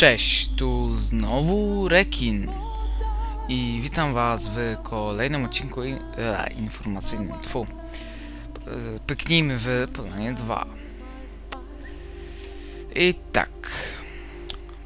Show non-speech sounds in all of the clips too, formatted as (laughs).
Cześć, tu znowu Rekin i witam was w kolejnym odcinku i, e, informacyjnym. Tfu. Pyknijmy w Podanie 2. I tak.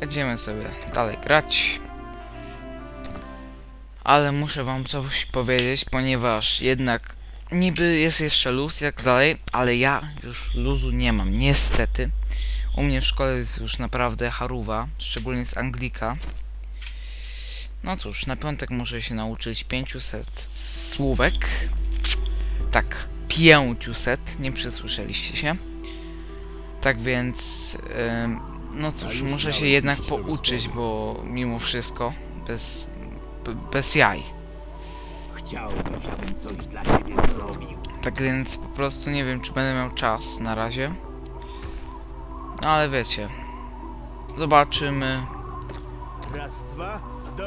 Będziemy sobie dalej grać. Ale muszę wam coś powiedzieć, ponieważ jednak niby jest jeszcze luz i tak dalej, ale ja już luzu nie mam, niestety. U mnie w szkole jest już naprawdę haruwa, szczególnie z Anglika. No cóż, na piątek muszę się nauczyć 500 słówek. Tak, 500, nie przesłyszeliście się. Tak więc, ym, no cóż, muszę się jednak pouczyć, bo mimo wszystko, bez, bez jaj. Chciałbyś, abym coś dla ciebie zrobił. Tak więc po prostu nie wiem, czy będę miał czas na razie. No ale wiecie. Zobaczymy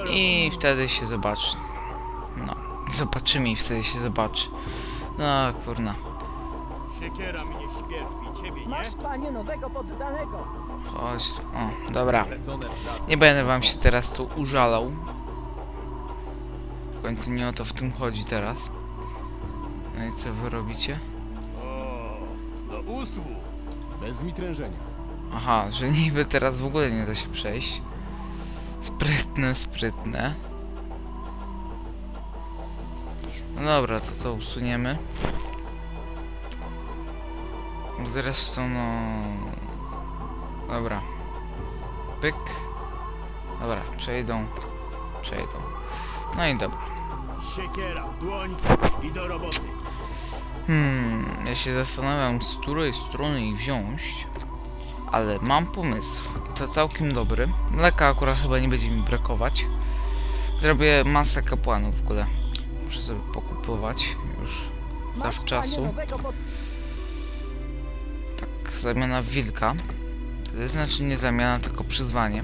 i wtedy się zobaczy. No, zobaczymy i wtedy się zobaczy. No kurna. Siekiera mnie świeżbi, ciebie nie? Masz panie nowego poddanego. Chodź. O, dobra. Nie będę wam się teraz tu użalał. W końcu nie o to w tym chodzi teraz. No i co wy robicie? O, do usług. Bez mitrężenia. Aha, że niby teraz w ogóle nie da się przejść. Sprytne, sprytne. No dobra, to to usuniemy. Zresztą no... Dobra. Pyk. Dobra, przejdą. Przejdą. No i dobra. Siekiera w dłoń i do roboty. Hmm, ja się zastanawiam, z której strony ich wziąć, ale mam pomysł. I to całkiem dobry. Mleka akurat chyba nie będzie mi brakować. Zrobię masę kapłanów w ogóle. Muszę sobie pokupować już zawczasu. Tak, zamiana wilka. To znaczy nie zamiana, tylko przyzwanie.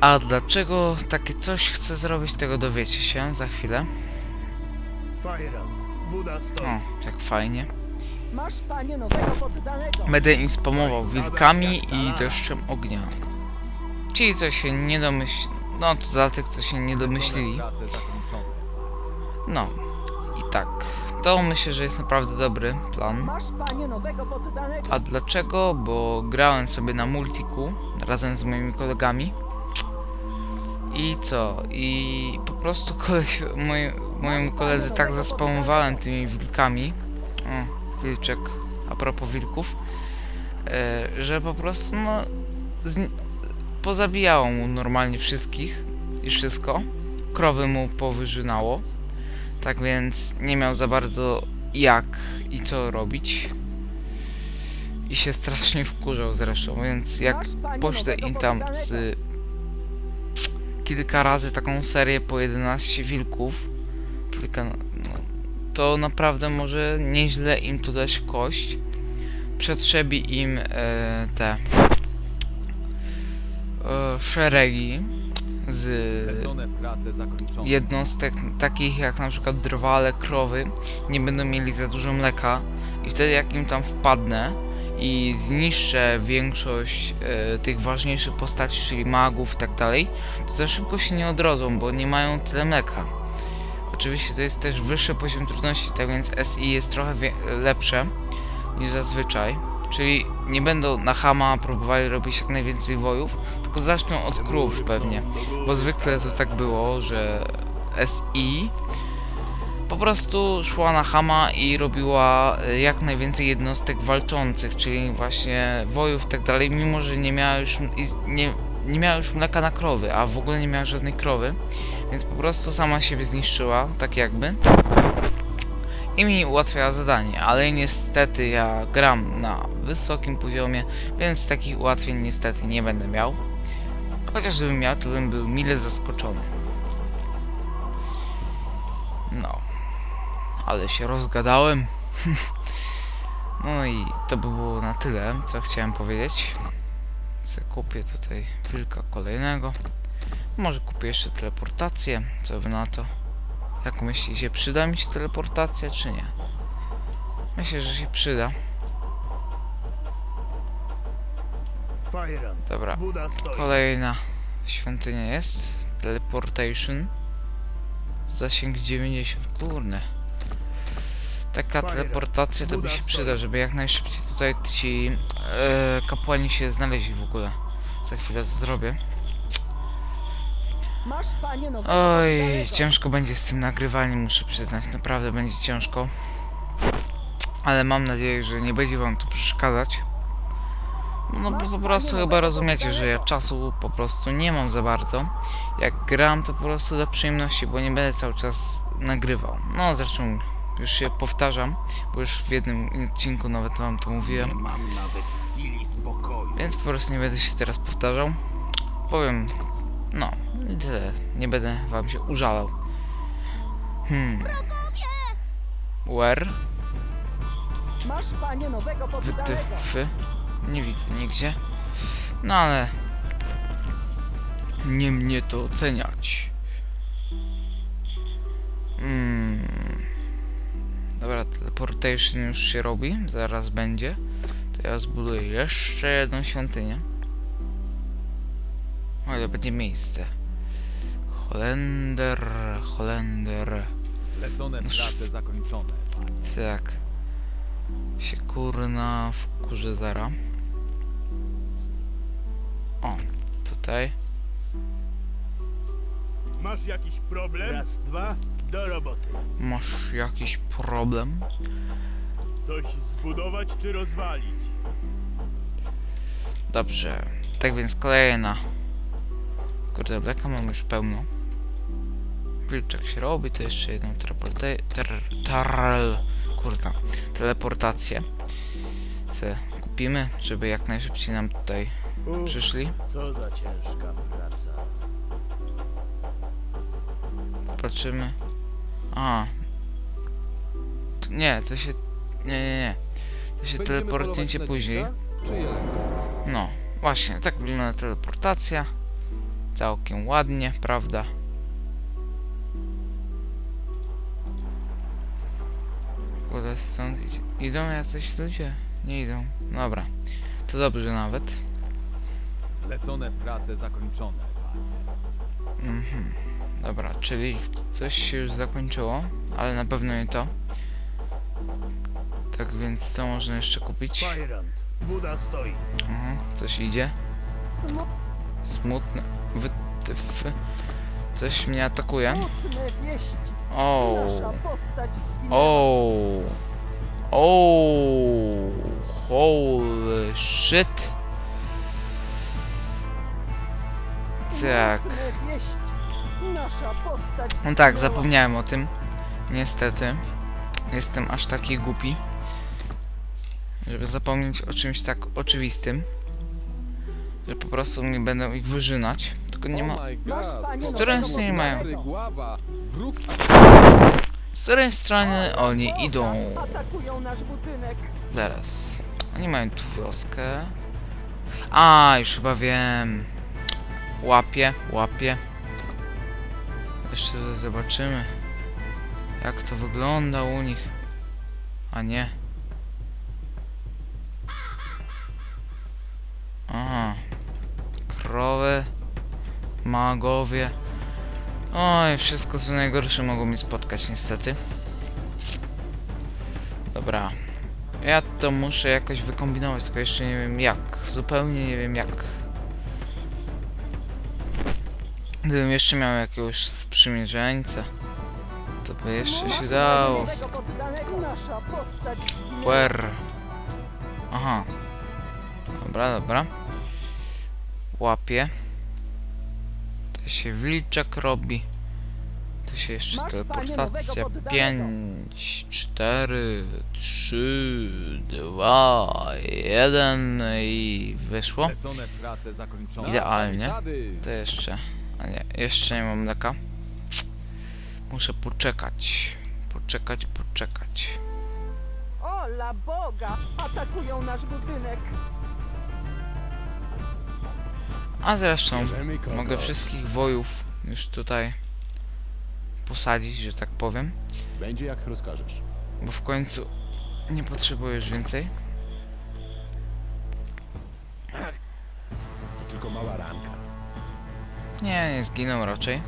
A dlaczego takie coś chcę zrobić, tego dowiecie się za chwilę. O, jak fajnie. Masz panie nowego poddanego. Będę inspamował wilkami i deszczem ognia. Ci, co się nie domyśl... No, to dla tych, co się nie domyślili. No. I tak. To myślę, że jest naprawdę dobry plan. A dlaczego? Bo grałem sobie na multiku razem z moimi kolegami. I co? I po prostu (laughs) koleś, moi, koledzy tak zaspamowałem tymi wilkami. O, wilczek. A propos wilków. E, że po prostu no... Pozabijało mu normalnie wszystkich i wszystko. Krowy mu powyżynało. Tak więc nie miał za bardzo jak i co robić. I się strasznie wkurzał zresztą, więc jak poślę im tam z kilka razy taką serię po 11 wilków, kilka, no, to naprawdę może nieźle im to dać w kość. Przetrzebi im e, te e, szeregi z jednostek takich jak na przykład drwale, krowy nie będą mieli za dużo mleka i wtedy jak im tam wpadnę i zniszczę większość e, tych ważniejszych postaci, czyli magów i tak dalej, to za szybko się nie odrodzą, bo nie mają tyle mleka. Oczywiście to jest też wyższy poziom trudności, tak więc SI jest trochę lepsze niż zazwyczaj. Czyli nie będą na Hama próbowali robić jak najwięcej wojów, tylko zaczną od krów pewnie. Bo zwykle to tak było, że SI po prostu szła na Hama i robiła e, jak najwięcej jednostek walczących, czyli właśnie wojów i tak dalej, mimo że nie miała już nie, nie miała już mleka na krowy, a w ogóle nie miała żadnej krowy, więc po prostu sama siebie zniszczyła, tak jakby. I mi ułatwiała zadanie, ale niestety ja gram na wysokim poziomie, więc takich ułatwień niestety nie będę miał. Chociaż gdybym miał, to bym był mile zaskoczony. No. Ale się rozgadałem. (laughs) no i to by było na tyle, co chciałem powiedzieć. Se kupię tutaj wilka kolejnego. Może kupię jeszcze teleportację, co wy na to? Jak myślicie, przyda mi się teleportacja, czy nie? Myślę, że się przyda. Dobra, kolejna świątynia jest. Teleportation. Zasięg 90, kurne. Taka teleportacja to by się przyda, żeby jak najszybciej tutaj ci e, kapłani się znaleźli w ogóle. Za chwilę to zrobię. Oj, ciężko będzie z tym nagrywaniem, muszę przyznać, naprawdę będzie ciężko. Ale mam nadzieję, że nie będzie wam to przeszkadzać. No bo Masz, po prostu chyba rozumiecie, że ja czasu po prostu nie mam za bardzo. Jak gram to po prostu dla przyjemności, bo nie będę cały czas nagrywał. No zresztą już się powtarzam, bo już w jednym odcinku nawet wam to mówiłem. Nie mam nawet chwili spokoju. Więc po prostu nie będę się teraz powtarzał. Powiem, no, tyle. Nie będę wam się użalał. Hmm. Where? Masz, panie, nowego. Wytyfy? Nie widzę nigdzie. No ale... Nie mnie to oceniać. Teleportation już się robi. Zaraz będzie. To ja zbuduję jeszcze jedną świątynię. O, ile będzie miejsce. Holender, Holender. Zlecone prace zakończone. Tak. Się kurna w kurze zara. O, tutaj. Masz jakiś problem? Raz, dwa, do roboty. Masz jakiś problem? Coś zbudować czy rozwalić? Dobrze. Tak więc kolejna. Kurde, bleka mam już pełno. Wilczek się robi, to jeszcze jedną ter, kurna. Teleportację. Se kupimy, żeby jak najszybciej nam tutaj przyszli. co za ciężka praca. Zobaczymy. A. Nie, to się... Nie, nie, nie. To się na później. No, właśnie, tak wygląda teleportacja. Całkiem ładnie, prawda? Kurde, stąd idzie. Idą jacyś ludzie? Nie idą. Dobra. To dobrze nawet. Zlecone prace zakończone. Mhm. Dobra, czyli coś się już zakończyło, ale na pewno nie to. Tak więc co można jeszcze kupić? Buda stoi. Mhm, coś idzie. Smutne. Wytyf. Coś mnie atakuje. wieści. O. O. O. Holy shit. tak. No tak, zapomniałem o tym. Niestety. Jestem aż taki głupi. Żeby zapomnieć o czymś tak oczywistym. Że po prostu nie będę ich wyżynać. Tylko nie ma... Oh my Masz, god, panie, to Które samo nie mają? Z której strony oni idą? Zaraz. Oni mają tu wioskę. A, już chyba wiem. Łapie, łapie. Jeszcze zobaczymy. Jak to wygląda u nich. A nie. Aha. Krowy. Magowie. Oj, wszystko co najgorsze mogło mnie spotkać niestety. Dobra. Ja to muszę jakoś wykombinować, tylko jeszcze nie wiem jak. Zupełnie nie wiem jak. Gdybym jeszcze miał jakiegoś sprzymierzeńca, to by jeszcze się dało. Where? Aha. Dobra, dobra. Łapie. To się wilczek robi. To się jeszcze teleportacja. nowego poddanego. 5, 4, 3, 2, 1 i wyszło. Zlecone prace zakończone. Idealnie. To jeszcze. A nie, jeszcze nie mam mleka. Muszę poczekać. Poczekać, poczekać. O, la Boga! Atakują nasz budynek. A zresztą mogę wszystkich wojów już tutaj posadzić, że tak powiem. Będzie jak rozkażesz. Bo w końcu nie potrzebuję już więcej. tylko mała ranka. Nie, nie zginął raczej.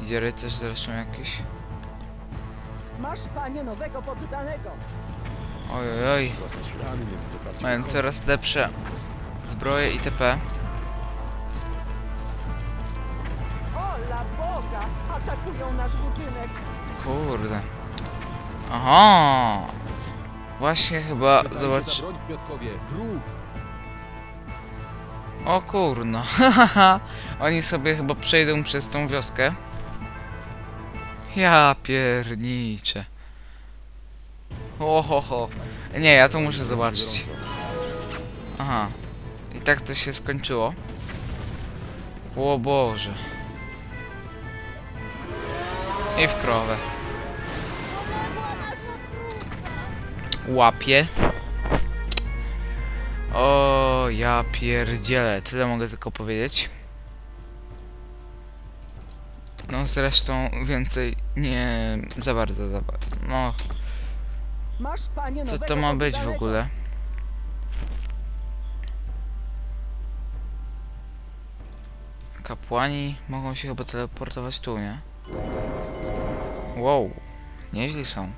Idzie rycerz zresztą jakiś. Masz, panie, nowego poddanego. Oj, oj, oj. Mają coraz lepsze zbroje itp. O, la Boga! Atakują nasz budynek. Kurde. Aha! Właśnie chyba, broń! Wróg! O kurno. (laughs) Oni sobie chyba przejdą przez tą wioskę. Ja pierniczę. Ohoho. Nie, ja to muszę zobaczyć. Aha. I tak to się skończyło. O Boże. I w krowę. Łapie. O, ja pierdzielę. Tyle mogę tylko powiedzieć. No zresztą więcej nie za bardzo za bardzo. No, co to ma być w ogóle? Kapłani mogą się chyba teleportować tu, nie? Wow, nieźli są.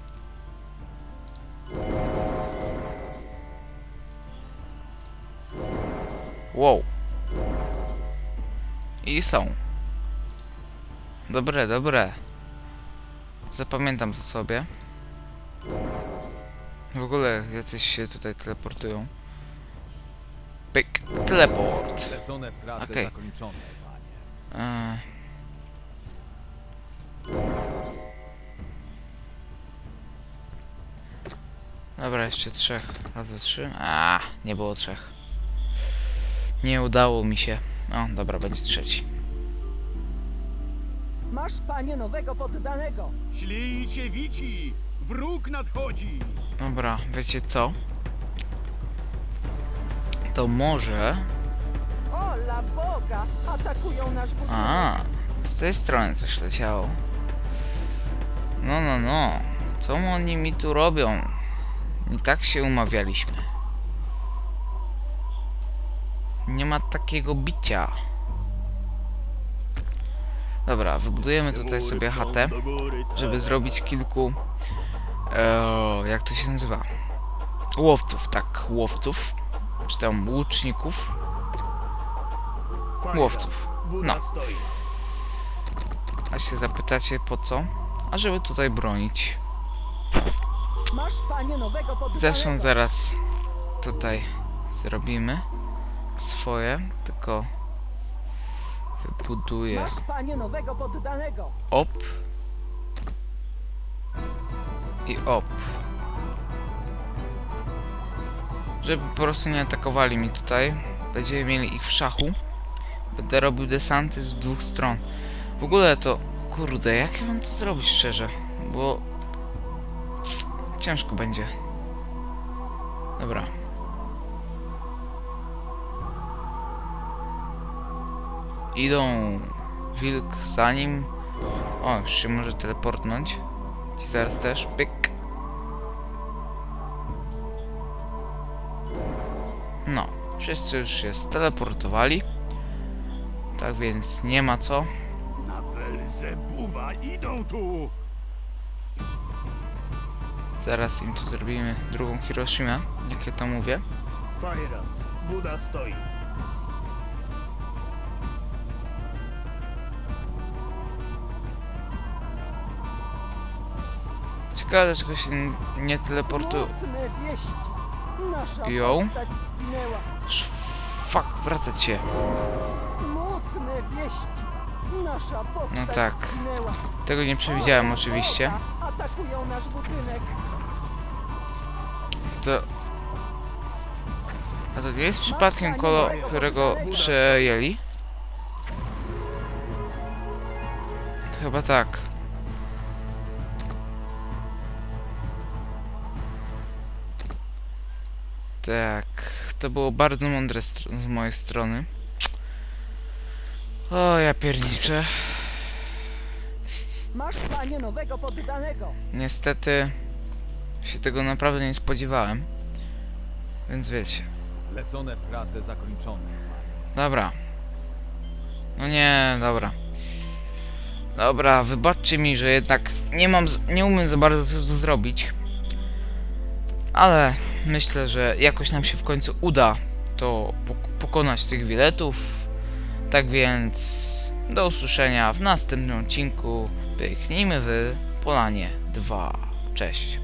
Wow. I są. Dobre, dobre. Zapamiętam to sobie. W ogóle jacyś się tutaj teleportują. Pyk, teleport. Okej. panie. Eee. Dobra, jeszcze trzech razy trzy. A, nie było trzech. Nie udało mi się. O, dobra, będzie trzeci. Masz, panie, nowego poddanego. Ślijcie wici! Wróg nadchodzi! Dobra, wiecie co? To może... O, la Boga! Atakują nasz budynek. A, z tej strony coś leciało. No, no, no. Co oni mi tu robią? I tak się umawialiśmy. Nie ma takiego bicia. Dobra, wybudujemy tutaj sobie chatę, żeby zrobić kilku... E, jak to się nazywa? Łowców, tak, łowców. Czy tam łuczników. Łowców. No. A się zapytacie po co? A żeby tutaj bronić. Zresztą zaraz tutaj zrobimy swoje, tylko wybuduję Masz, panie, nowego poddanego. op i op. Żeby po prostu nie atakowali mi tutaj. Będziemy mieli ich w szachu. Będę robił desanty z dwóch stron. W ogóle to, kurde, jak ja mam to zrobić szczerze? Bo ciężko będzie. Dobra. Idą wilk za nim. O, już się może teleportnąć. Ci zaraz też. Pyk. No, wszyscy już się steleportowali. Tak więc nie ma co. Na Belzebuba idą tu! Zaraz im tu zrobimy drugą Hiroshima, jak ja to mówię. Fajrat, Buda stoi. Ciekawe, dlaczego się nie teleportują. Ją? Fuck, wracać się. No tak. Tego nie przewidziałem oczywiście. To... A to nie jest przypadkiem kolo, którego przejęli? Chyba tak. Tak, to było bardzo mądre z mojej strony. O, ja pierniczę. Masz, panie, nowego poddanego. Niestety się tego naprawdę nie spodziewałem. Więc wiecie. Zlecone prace zakończone. Dobra. No nie, dobra. Dobra, wybaczcie mi, że jednak nie mam, z- nie umiem za bardzo co zrobić. Ale myślę, że jakoś nam się w końcu uda to pok- pokonać tych wieletów. Tak więc do usłyszenia w następnym odcinku. Pyknijmy w Polanie 2. Cześć.